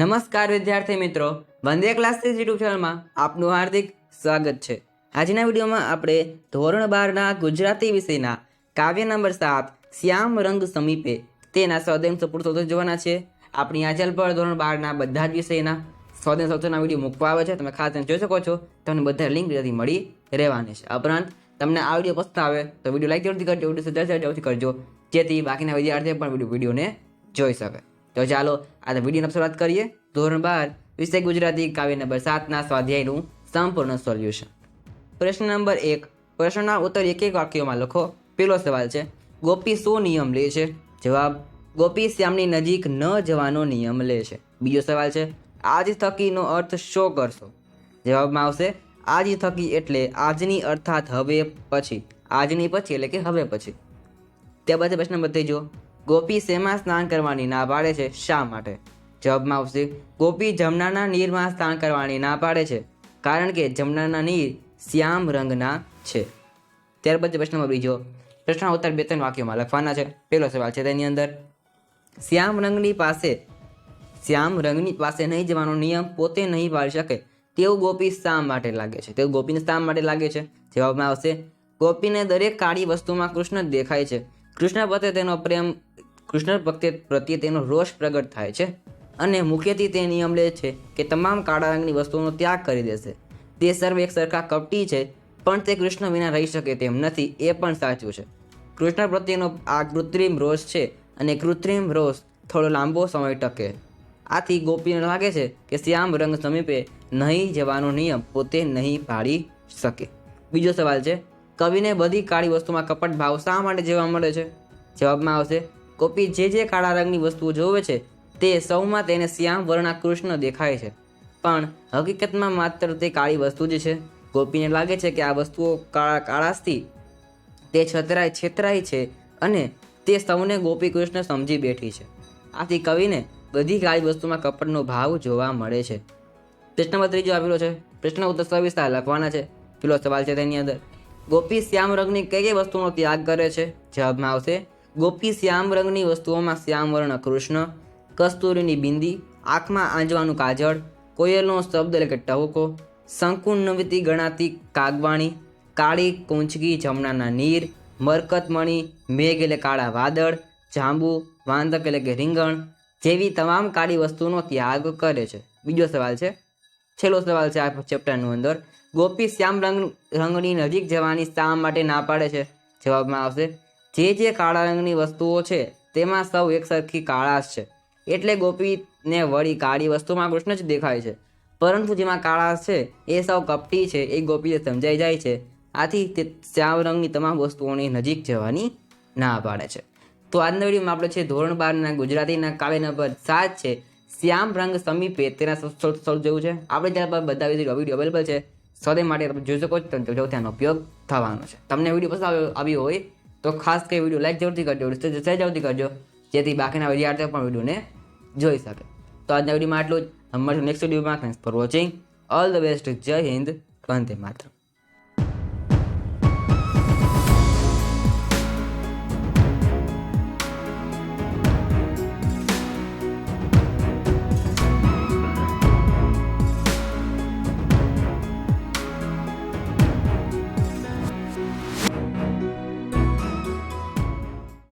નમસ્કાર વિદ્યાર્થી મિત્રો. વંદે ક્લાસીસ યુટ્યુબ ચેનલમાં આપનું હાર્દિક સ્વાગત છે. આજના વિડીયોમાં આપણે ધોરણ બારના ગુજરાતી વિષયના કાવ્ય નંબર સાત, શ્યામ રંગ સમીપે તેના સ્વાધ્યાય સપૂર્ણ સૌથી જોવાના છે. આપણી આ ચેનલ પર ધોરણ બારના બધા જ વિષયના સ્વાધ્યાય સૌથીના વીડિયો મૂકવા આવે છે. તમે ખાસ જોઈ શકો છો. તમને બધા લિંક ત્યાંથી મળી રહેવાની છે. ઉપરાંત, તમને આ વીડિયો પસંદ આવે તો વીડિયો લાઈક જરૂરથી કરજો, વીડિયો સજાર જરૂરથી કરજો. જેથી બાકીના વિદ્યાર્થીઓ પણ વીડિયો વિડીયોને જોઈ શકે. તો ચાલો આજે વિડીયોની શરૂઆત કરીએ. ધોરણ બાર વિષય ગુજરાતી કાવ્ય નંબર સાતના સ્વાધ્યાયનું સંપૂર્ણ સોલ્યુશન. પ્રશ્ન નંબર એક, પ્રશ્નના ઉત્તર એક એક વાક્યોમાં લખો. પેલો સવાલ છે, ગોપી શું નિયમ લે છે? જવાબ, ગોપી શ્યામની નજીક ન જવાનો નિયમ લે છે. બીજો સવાલ છે, આજ થકીનો અર્થ શો કરશો? જવાબમાં આવશે, આજ થકી એટલે આજની અર્થાત હવે પછી. આજની પછી એટલે કે હવે પછી. ત્યારબાદ પ્રશ્ન નંબર જો ગોપી શેમાં સ્નાન કરવાની ના પાડે છે? શા માટે? જવાબમાં આવશે. ગોપી જમનાના નીરમાં સ્નાન કરવાની ના પાડે છે. કારણ કે જમનાના નીર શ્યામ રંગના છે. ત્યારબાદ પ્રશ્ન નંબર બીજો. પ્રશ્ન ઉત્તર બે ત્રણ વાક્યોમાં લખવાના છે. પહેલો સવાલ છે તેની અંદર. શ્યામ રંગની પાસે, શ્યામ રંગની પાસે નહીં જવાનો નિયમ પોતે નહીં પાડી શકે. તેવું ગોપી શા માટે લાગે છે? તેવું ગોપીને શા માટે લાગે છે? જવાબમાં આવશે. ગોપીને દરેક કાળી વસ્તુમાં કૃષ્ણ દેખાય છે. કૃષ્ણ પ્રત્યે તેનો પ્રેમ, કૃષ્ણ પ્રત્યે પ્રત્યે તેનો રોષ પ્રગટ થાય છે. અને મુખ્યથી તે નિયમ લે છે કે તમામ કાળા રંગની વસ્તુઓનો ત્યાગ કરી દેશે. તે સર્વ એક સરખા કપટી છે, પણ તે કૃષ્ણ વિના રહી શકે તેમ નથી, એ પણ સાચું છે. કૃષ્ણ પ્રત્યેનો આ કૃત્રિમ રોષ છે અને કૃત્રિમ રોષ થોડો લાંબો સમય ટકે. આથી ગોપીને લાગે છે કે શ્યામ રંગ સમીપે નહીં જવાનો નિયમ પોતે નહીં પાડી શકે. બીજો સવાલ છે, કવિને બધી કાળી વસ્તુમાં કપટ ભાવ શા માટે જોવા મળે છે? જવાબમાં આવશે કોપી જે જે કાળા રંગની વસ્તુઓ જોવે છે તે સૌમાં તેને શ્યામ વર્ણા કૃષ્ણ દેખાય છે. પણ હકીકતમાં માત્ર તે કાળી વસ્તુ જ છે. ગોપીને લાગે છે કે આ વસ્તુઓ કાળા કાળાશથી તે છતરાય છેતરાય છે અને તે સૌને ગોપી કૃષ્ણ સમજી બેઠી છે. આથી કવિને બધી કાળી વસ્તુમાં કપટનો ભાવ જોવા મળે છે. પ્રશ્ન નંબર ત્રીજો આપેલો છે, પ્રશ્ન ઉત્તર સવિસ્તાર લખવાના છે. પેલો સવાલ છે તેની અંદર. ગોપી શ્યામ રંગની કઈ કઈ વસ્તુનો ત્યાગ કરે છે? જવાબમાં આવશે, ગોપી શ્યામ રંગની વસ્તુઓમાં શ્યામ વર્ણ કૃષ્ણ કસ્તુરીની બિંદી, આંખમાં આંજવાનું કાજળ, કોયલનો શબ્દ એટલે કે ટહુકો શંકુન્નવિતી ગણાતી કાગવાણી, કાળી કુંચકી જમણાના નીર મરકતમણી મેઘ એટલે કાળા વાદળ, જાંબુ, વાંદક એટલે કે રીંગણ જેવી તમામ કાળી વસ્તુનો ત્યાગ કરે છે. બીજો સવાલ છે. છેલ્લો સવાલ છે આ ચેપ્ટરનું અંદર. ગોપી શ્યામ રંગ, રંગની નજીક જવાની શા માટે ના પાડે છે? જવાબમાં આવશે. જે જે કાળા રંગની વસ્તુઓ છે, તેમાં સૌ એકસરખી કાળાશ છે. એટલે ગોપીને વળી કાળી વસ્તુમાં કૃષ્ણ જ દેખાય છે. પરંતુ જેમાં કાળા છે, એ સૌ કપટી છે, એ ગોપીને સમજાઈ જાય છે. આથી તે શ્યામ રંગની તમામ વસ્તુઓની નજીક જવાની ના પાડે છે. તો આજના વિડીયોમાં આપણે છે ધોરણ બારના ગુજરાતીના કાવ્ય નંબર સાત છે, શ્યામ રંગ સમીપે તેના સ્થળ જેવું છે. આપણે ત્યાં પર બધા વીડિયો અવેલેબલ છે. સૌથી માટે તમે જોઈ શકો છો જો તેનો ઉપયોગ થવાનો છે. તમને વીડિયો પસંદ આવ્યો હોય, તો ખાસ કરી વીડિયો લાઈક જરૂરથી કરજો શેર જરૂરથી કરજો. જેથી બાકીના વિદ્યાર્થીઓ પણ વિડીયોને જોઈ શકે. તો આજના વિડીયોમાં આટલું જ. મળશું નેક્સ્ટ વિડીયોમાં thanks for watching all the best Jai Hind. Vande Mataram.